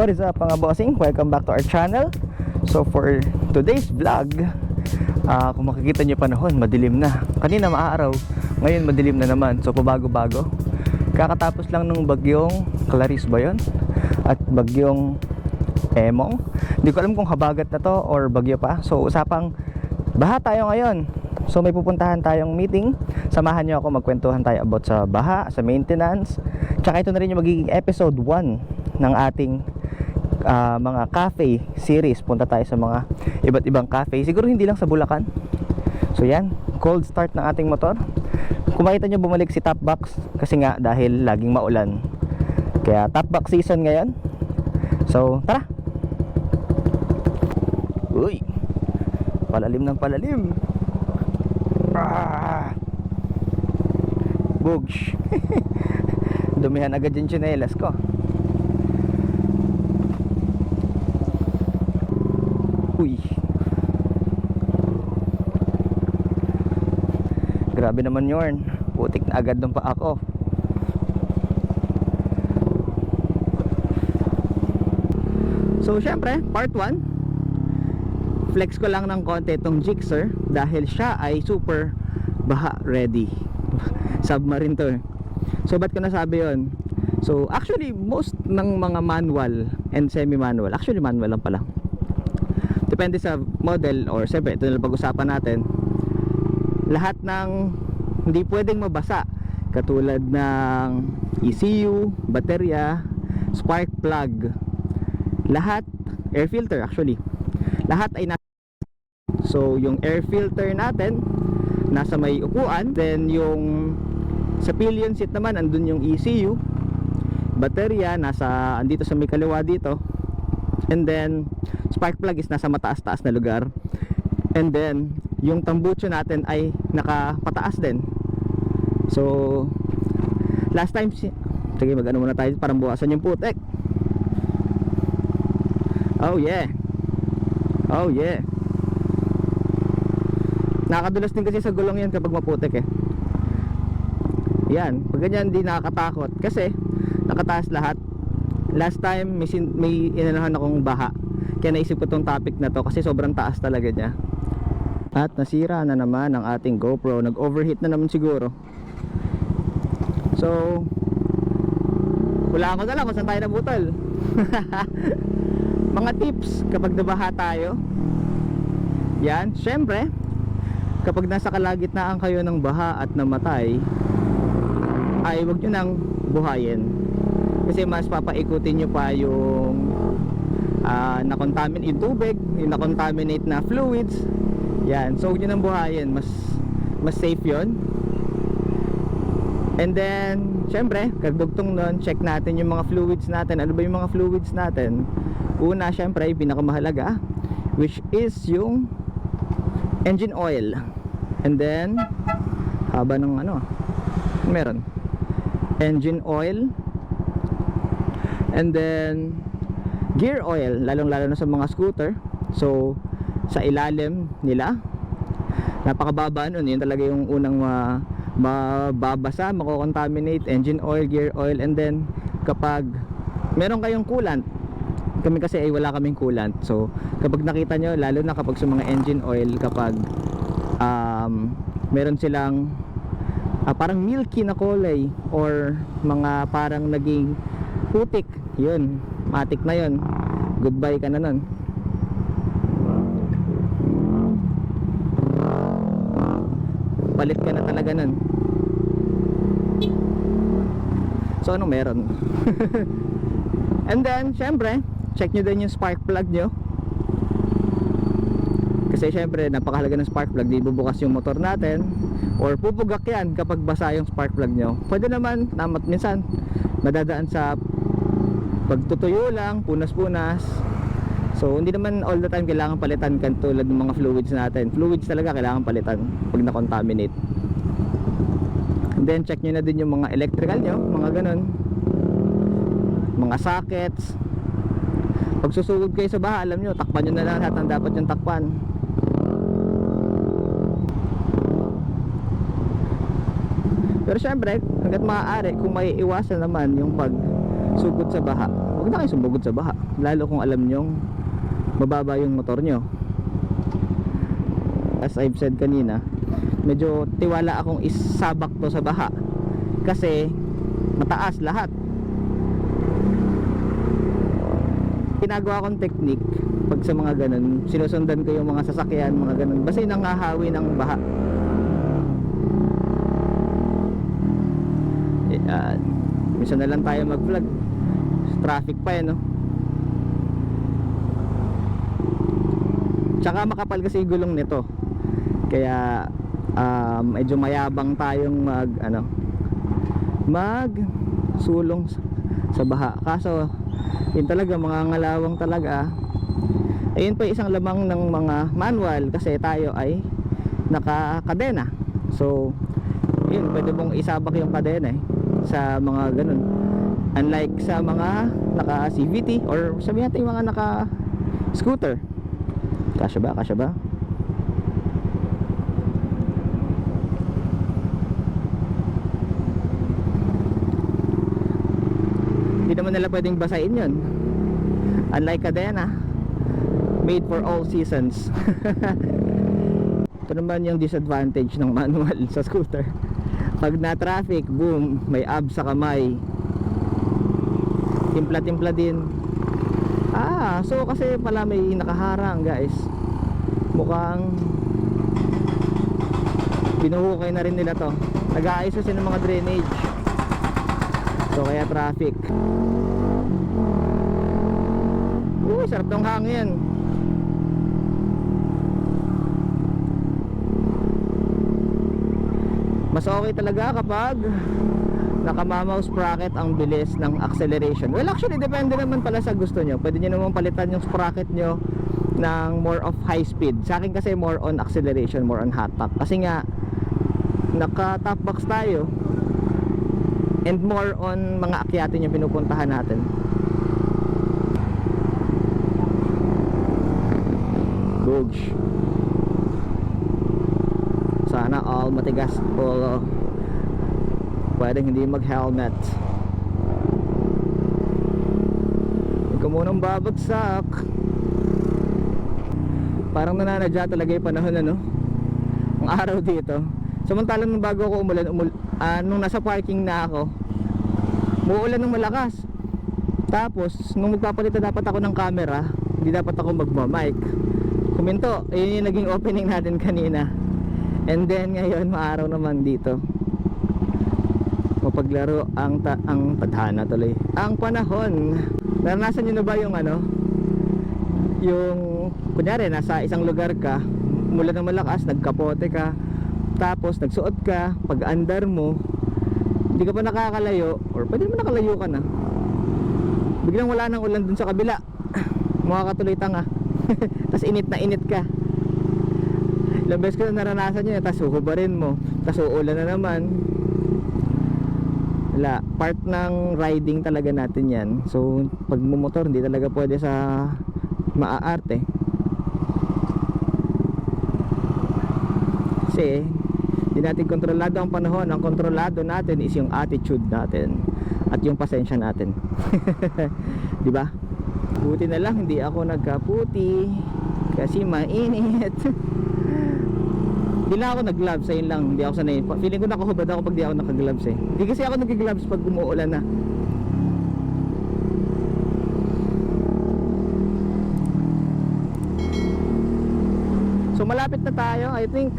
What is up mga bossing? Welcome back to our channel. So for today's vlog, ah kung makikita nyo panahon, madilim na. Kanina maaraw, ngayon madilim na naman. So pabago-bago. Kakatapos lang nung bagyong Clarice ba yun? At bagyong Emong. Hindi ko alam kung habagat na to or bagyo pa. So usapang baha tayo ngayon. So may pupuntahan tayong meeting. Samahan nyo ako magkwentuhan tayo about sa baha, sa maintenance. Tsaka ito na rin yung magiging episode 1 ng ating ah, mga cafe series. Punta tayo sa mga iba't ibang cafe. Siguro hindi lang sa Bulacan. So yan, cold start ng ating motor. Kung makita nyo bumalik si Topbox kasi nga dahil laging maulan. Kaya Topbox season ngayon. So tara! Uy! Palalim ng palalim. Ah! Bugs. Dumihan agad yung tsinelas ko. Uy. Grabe naman yun. Putik na agad ng pa ako. So syempre, part 1 Flex ko lang ng konti itong Gixxer Dahil siya ay super baha ready Submarine to eh. So ba't ko nasabi yon? So actually most ng mga manual and semi-manual Actually manual lang pala Depende sa model or siyempre ito na pag-usapan natin. Lahat ng hindi pwedeng mabasa Katulad ng ECU, baterya, spark plug lahat air filter actually lahat ay nasa so yung air filter natin nasa may upuan then yung sa pillion seat naman andun yung ECU baterya nasa andito sa may kaliwa dito and then spark plug is nasa mataas-taas na lugar and then yung tambucho natin ay nakapataas din so last time si sige mag ano muna tayo parang buwasan yung putek Oh yeah. Oh yeah. Nakakadulas din kasi sa gulong yan kapag maputik eh. Yan, pag ganyan di nakakatakot kasi nakataas lahat. Last time may, sin- may inanahan akong baha. Kaya naisip ko tong topic na to kasi sobrang taas talaga niya. At nasira na naman ang ating GoPro. Nag-overheat na naman siguro. So, wala ko na lang kung saan tayo nabutol. mga tips kapag nabaha tayo yan, syempre kapag nasa kalagitnaan kayo ng baha at namatay ay wag nyo nang buhayin kasi mas papaikutin nyo pa yung uh, na-contaminate yung tubig yung na-contaminate na fluids yan, so wag nyo nang buhayin mas, mas safe yon and then syempre, kagdugtong nun check natin yung mga fluids natin ano ba yung mga fluids natin Una, syempre, yung pinakamahalaga which is yung engine oil. And then haba ng ano, meron. Engine oil. And then gear oil, lalong-lalo na sa mga scooter. So, sa ilalim nila. Napakababa nun, yun talaga yung unang ma mababasa, mako-contaminate engine oil, gear oil. And then kapag meron kayong coolant kami kasi ay wala kaming coolant. So kapag nakita nyo lalo na kapag sa mga engine oil kapag um, meron silang uh, parang milky na kulay or mga parang naging putik. Yun matik na yun. Goodbye ka na nun. Palit ka na talaga nun. So anong meron? And then syempre check nyo din yung spark plug nyo. Kasi syempre napakahalaga ng spark plug. Di bubukas yung motor natin or pupugak yan kapag basa yung spark plug nyo. Pwede naman namat minsan madadaan sa pagtutuyo lang punas punas so hindi naman all the time kailangan palitan kan tulad ng mga fluids natin. Fluids talaga kailangan palitan pag na contaminate and then check nyo na din yung mga electrical nyo mga ganun. Mga sockets. Pag susugod kayo sa baha alam nyo takpan nyo na lang lahat ang dapat yung takpan. Pero syempre hanggat maaari kung may iwasan naman yung pag sugod sa baha huwag na kayo sumugod sa baha. Lalo kung alam nyong mababa yung motor nyo. As I've said kanina, medyo tiwala akong isabak to sa baha. Kasi mataas lahat. Ginagawa kong technique pag sa mga ganun, sinusundan ko yung mga sasakyan, mga ganun. Basta yung nangahawi ng baha. Yan. Minsan na lang tayo mag-vlog. Traffic pa eh, no? Tsaka makapal kasi gulong nito. Kaya um, medyo mayabang tayong mag ano mag sulong sa- baha. Kaso yun talaga mga ngalawang talaga. Ayun pa isang lamang ng mga manual kasi tayo ay nakakadena. So yun pwede mong isabak yung kadena eh sa mga ganun. Unlike sa mga naka CVT or sabihin natin mga naka scooter. Kasya ba? Kasya ba? Hindi naman nila pwedeng basahin yun. Unlike kadena, made for all seasons. Ito naman yung disadvantage ng manual sa scooter. Pag na traffic, boom, may ab sa kamay. Timpla-timpla din. Ah, so kasi pala may nakaharang guys. Mukhang binuhukay na rin nila to. Nag-aayos kasi mga drainage. So kaya traffic. Uy, sarap ng hangin. Mas okay talaga kapag nakamamaus sprocket ang bilis ng acceleration. Well, actually, depende naman pala sa gusto nyo. Pwede nyo naman palitan yung sprocket nyo ng more of high speed. Sa akin kasi more on acceleration, more on hot top. Kasi nga, naka top box tayo and more on mga akyatin yung pinupuntahan natin. Boogs. All matigas ulo. Pwedeng hindi mag-helmet. Huwag ka munang babagsak. Parang nananadya talaga yung panahon ano. Ang araw dito. Samantalang nung bago ako umulan, umul ah, nung nasa parking na ako, muulan ng malakas. Tapos, nung magpapalit na dapat ako ng camera, hindi dapat ako magma-mic. Kuminto, yun yung naging opening natin kanina. And then ngayon, maaraw naman dito. Mapaglaro ang ta ang tadhana tuloy. Ang panahon. Naranasan niyo na ba yung ano? Yung kunyari nasa isang lugar ka, mula ng malakas, nagkapote ka, tapos nagsuot ka, pag andar mo, hindi ka pa nakakalayo, or pwede mo nakalayo ka na. Biglang wala nang ulan dun sa kabila. Mukha ka tuloy tanga. tapos init na init ka. Ilang beses ko na naranasan yun, tapos huhubarin mo, tapos uulan na naman. Wala, part ng riding talaga natin yan. So, pag mumotor, hindi talaga pwede sa maaarte. Kasi, hindi natin kontrolado ang panahon. Ang kontrolado natin is yung attitude natin at yung pasensya natin. 'Di ba? Buti na lang hindi ako nagkaputi kasi mainit. Hindi lang ako nag-gloves, ayun lang, hindi ako sanay. Feeling ko nakahubad ako pag di ako naka-gloves eh. Hindi kasi ako nag-gloves pag umuulan na. So malapit na tayo, I think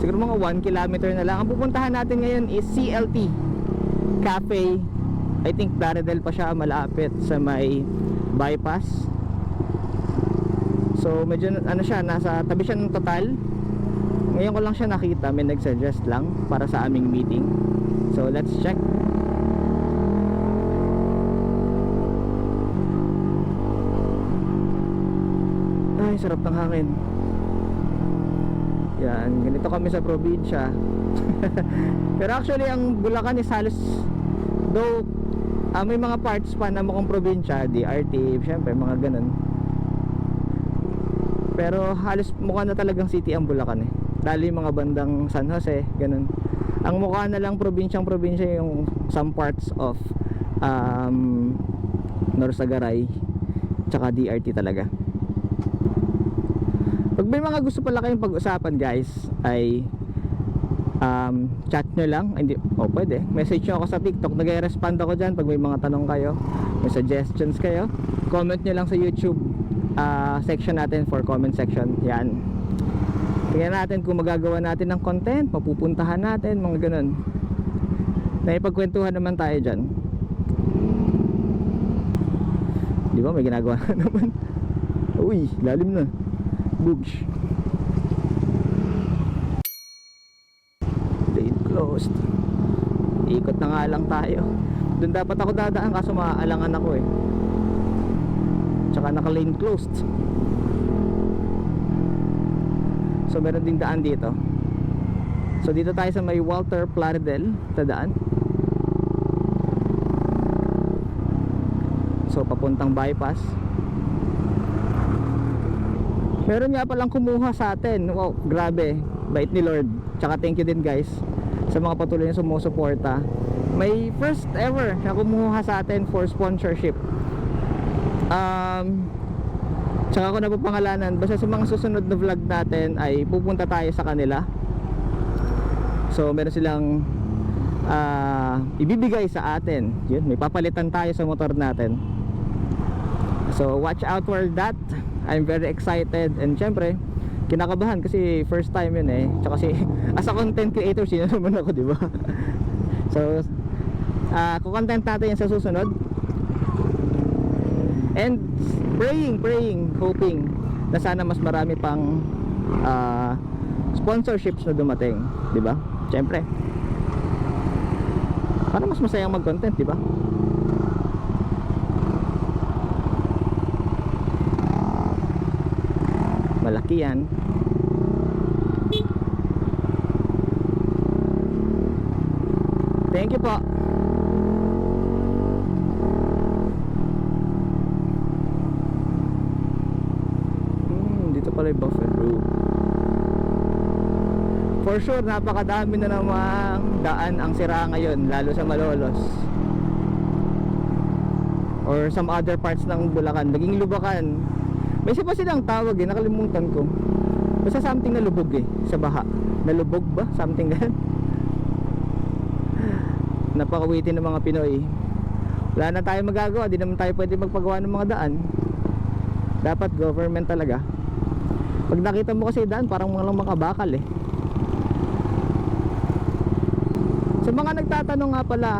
siguro mga 1 kilometer na lang. Ang pupuntahan natin ngayon is CLT Cafe. I think Plaridel pa siya malapit sa may bypass. So medyo ano siya, nasa tabi siya ng total. Ngayon ko lang siya nakita, may nag-suggest lang para sa aming meeting. So let's check. Ay, sarap ng hangin. Yan, ganito kami sa probinsya. Pero actually, ang Bulacan is halos though ah, may mga parts pa na mukhang probinsya, DRT, syempre mga ganun. Pero halos mukha na talagang city ang Bulacan eh. Lalo yung mga bandang San Jose, ganun. Ang mukha na lang probinsyang probinsya yung some parts of um, Norsagaray, tsaka DRT talaga. Pag may mga gusto pala kayong pag-usapan guys, ay um, chat nyo lang. Hindi, oh, pwede. Message nyo ako sa TikTok. Nag-respond ako dyan pag may mga tanong kayo. May suggestions kayo. Comment nyo lang sa YouTube ah, section natin for comment section. Yan. Tingnan natin kung magagawa natin ng content, mapupuntahan natin, mga ganun. Naipagkwentuhan naman tayo dyan. Di ba? May ginagawa na naman. Uy, lalim na. Boogs. Lane closed. Ikot na nga lang tayo. Doon dapat ako dadaan kaso maaalangan ako eh. Tsaka naka lane closed. So meron ding daan dito. So dito tayo sa may Walter Plaridel na daan. So papuntang bypass. Meron nga palang kumuha sa atin. Wow, grabe. Bait ni Lord. Tsaka thank you din guys sa mga patuloy na sumusuporta. May first ever na kumuha sa atin for sponsorship. Um, tsaka ako napapangalanan. Basta sa mga susunod na vlog natin ay pupunta tayo sa kanila. So meron silang ah, ibibigay sa atin. Yun, may papalitan tayo sa motor natin. So watch out for that. I'm very excited and syempre kinakabahan kasi first time yun eh. Tsaka kasi as a content creator sino naman ako, di ba? so ah content natin yan sa susunod. And praying, praying, hoping na sana mas marami pang ah, sponsorships na dumating, di ba? Syempre. Para mas masayang mag-content, di ba? malaki yan thank you po hmm, dito pala yung buffalo for sure napakadami na namang daan ang sira ngayon lalo sa Malolos or some other parts ng Bulacan naging lubakan may isa pa silang tawag eh, nakalimutan ko. Basta something na lubog eh, sa baha. Nalubog ba? Something ganun. Napakawitin ng mga Pinoy. Wala na tayo magagawa, di naman tayo pwede magpagawa ng mga daan. Dapat government talaga. Pag nakita mo kasi daan, parang mga lang makabakal eh. Sa mga nagtatanong nga pala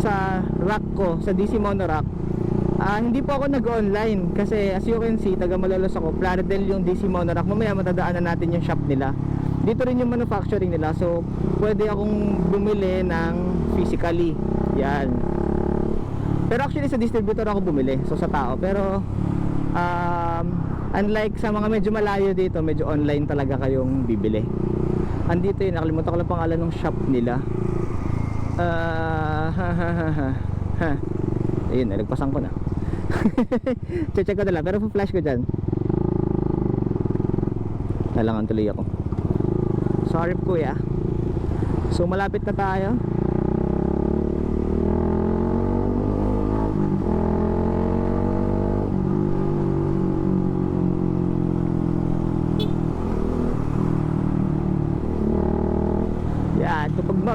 sa rack ko, sa DC Monorack, Ah, hindi po ako nag-online kasi as you can see, taga Malolos ako. Plaridel yung DC Monorack. Mamaya matadaanan natin yung shop nila. Dito rin yung manufacturing nila. So, pwede akong bumili ng physically. Yan. Pero actually sa distributor ako bumili. So sa tao. Pero um, unlike sa mga medyo malayo dito, medyo online talaga kayong bibili. Andito yun, nakalimutan ko lang pangalan ng shop nila. Ha. ha. Ayun, nalagpasan ko na. Check ko na lang, pero flash ko dyan. Talangan tuloy ako. Sorry kuya. So malapit na tayo.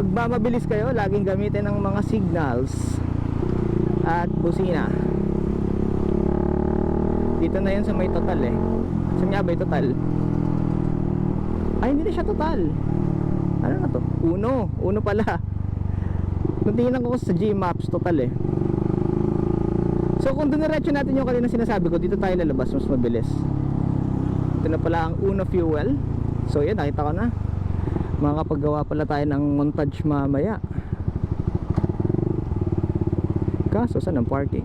Magmamabilis kayo, laging gamitin ng mga signals at busina. Dito na yun sa may total eh. Saan nga ba yung total? Ay, hindi na siya total. Ano na to? Uno. Uno pala. Nung tingnan ko sa Gmaps, total eh. So kung diniretso natin yung kanina sinasabi ko, dito tayo lalabas, mas mabilis. Ito na pala ang Uno Fuel. So yan, nakita ko na. Makakapaggawa pala tayo ng montage mamaya. Kaso, saan ang parking?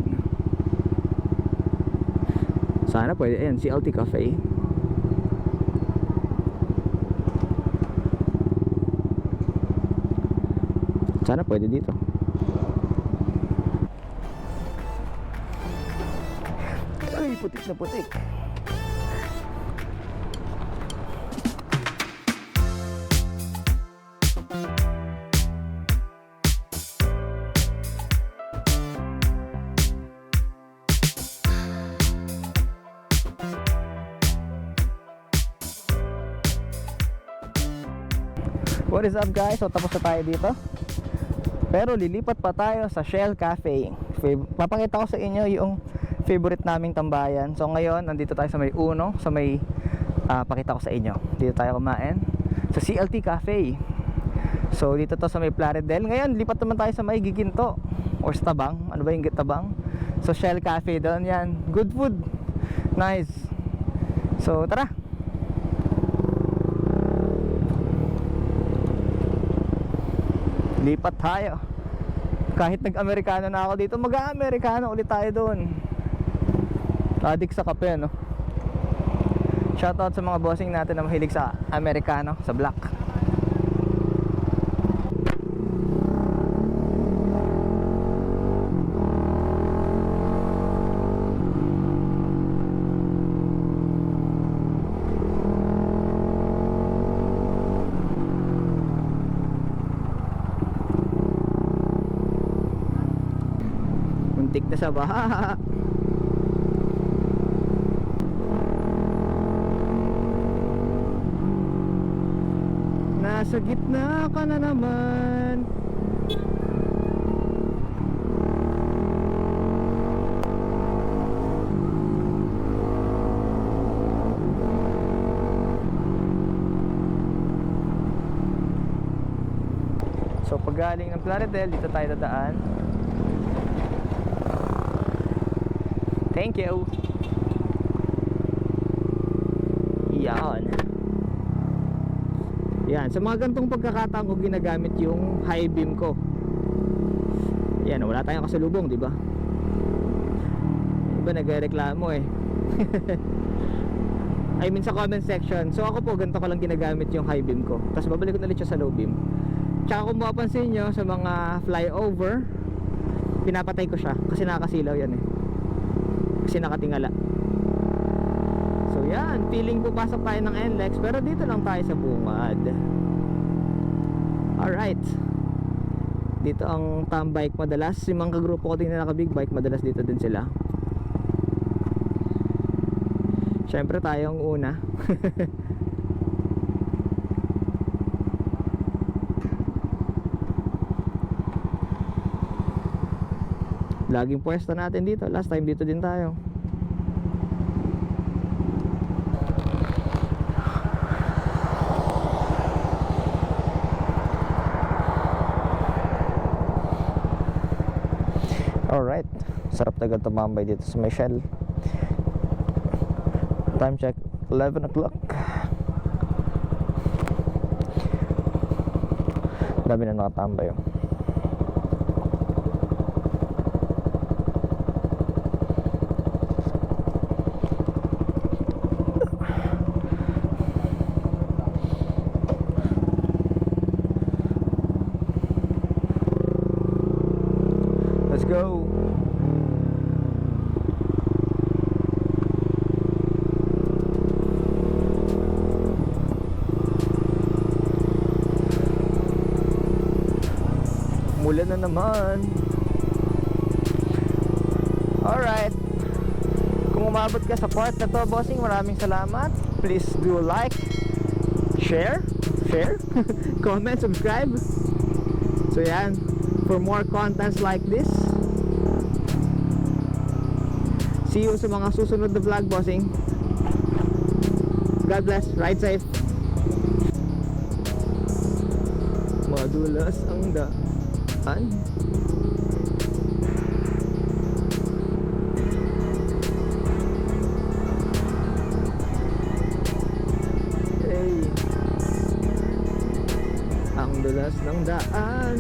Sana pwede. Ayan, CLT Cafe. Sana pwede dito. Ay, putik na putik. What is up guys? So tapos na tayo dito. Pero lilipat pa tayo sa Shell Cafe. Papakita ko sa inyo yung favorite naming tambayan. So ngayon, nandito tayo sa may uno, sa may ah, pakita ko sa inyo. Dito tayo kumain sa CLT Cafe. So dito to sa may Plaridel. Ngayon, lipat naman tayo sa may Giginto or sa Tabang. Ano ba yung Tabang? So Shell Cafe doon yan. Good food. Nice. So tara. Lipat tayo. Kahit nag-Amerikano na ako dito, mag-Amerikano ulit tayo doon. Adik sa kape, no? Shoutout sa mga bossing natin na mahilig sa Amerikano, sa black. Muntik na sa baha. Nasa gitna ka na naman. So pag galing ng Plaridel, dito tayo dadaan. Thank you. Yan. Yan, sa mga gantong pagkakataon ko ginagamit yung high beam ko. Yan, wala tayong kasalubong, di ba? Iba nagreklamo eh. I mean sa comment section. So ako po, ganito ko lang ginagamit yung high beam ko. Tapos babalik ko na ulit siya sa low beam. Tsaka kung mapapansin nyo sa mga flyover, pinapatay ko siya kasi nakakasilaw yan eh. Kasi nakatingala. So yan, feeling pupasok tayo ng NLEX pero dito lang tayo sa bungad. Alright. Dito ang tam bike madalas. Yung mga kagrupo ko din na naka big bike, madalas dito din sila. Siyempre tayo ang una. Laging pwesto natin dito. Last time dito din tayo. Alright. Sarap na tumambay dito sa Michelle. Time check 11 o'clock. Dami na nakatambay oh. Let's go. Mula na naman. Alright. Kung umabot ka sa part na to, bossing, maraming salamat. Please do like, share, share, comment, subscribe. So yan, for more contents like this. See you sa mga susunod na vlog, bossing. God bless. Ride safe. Madulas ang daan. Hey. Ang dulas ng daan.